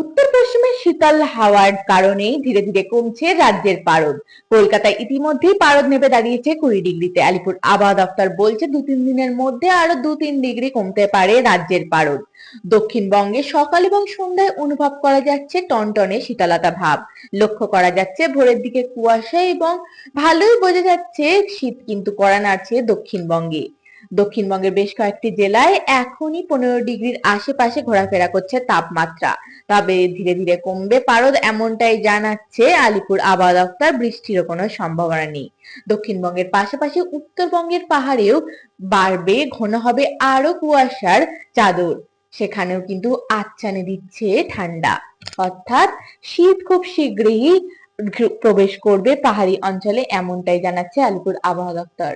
উত্তর পশ্চিমে শীতল হাওয়ার কারণেই ধীরে ধীরে কমছে রাজ্যের পারদ। কলকাতায় ইতিমধ্যেই পারদ নেমে দাঁড়িয়েছে কুড়ি ডিগ্রিতে। আলিপুর আবহাওয়া দপ্তর বলছে দু তিন দিনের মধ্যে আরও দু তিন ডিগ্রি কমতে পারে রাজ্যের পারদ। দক্ষিণবঙ্গে সকাল এবং সন্ধ্যায় অনুভব করা যাচ্ছে টনটনে শীতলতা ভাব। লক্ষ্য করা যাচ্ছে ভোরের দিকে কুয়াশা এবং ভালোই বোঝা যাচ্ছে শীত কিন্তু কড়া নাড়ছে দক্ষিণবঙ্গে। দক্ষিণবঙ্গের বেশ কয়েকটি জেলায় এখনই পনেরো ডিগ্রির আশেপাশে ঘোরাফেরা করছে তাপমাত্রা। তবে ধীরে ধীরে কমবে পারদ এমনটাই জানাচ্ছে আলিপুর আবহাওয়া দপ্তর, বৃষ্টিরও কোনো সম্ভাবনা নেই। দক্ষিণবঙ্গের পাশাপাশি উত্তরবঙ্গের পাহাড়েও বাড়বে, ঘন হবে আরও কুয়াশার চাদর। সেখানেও কিন্তু আচ্ছানে দিচ্ছে ঠান্ডা। অর্থাৎ শীত খুব শীঘ্রই প্রবেশ করবে পাহাড়ি অঞ্চলে, এমনটাই জানাচ্ছে আলিপুর আবহাওয়া দপ্তর।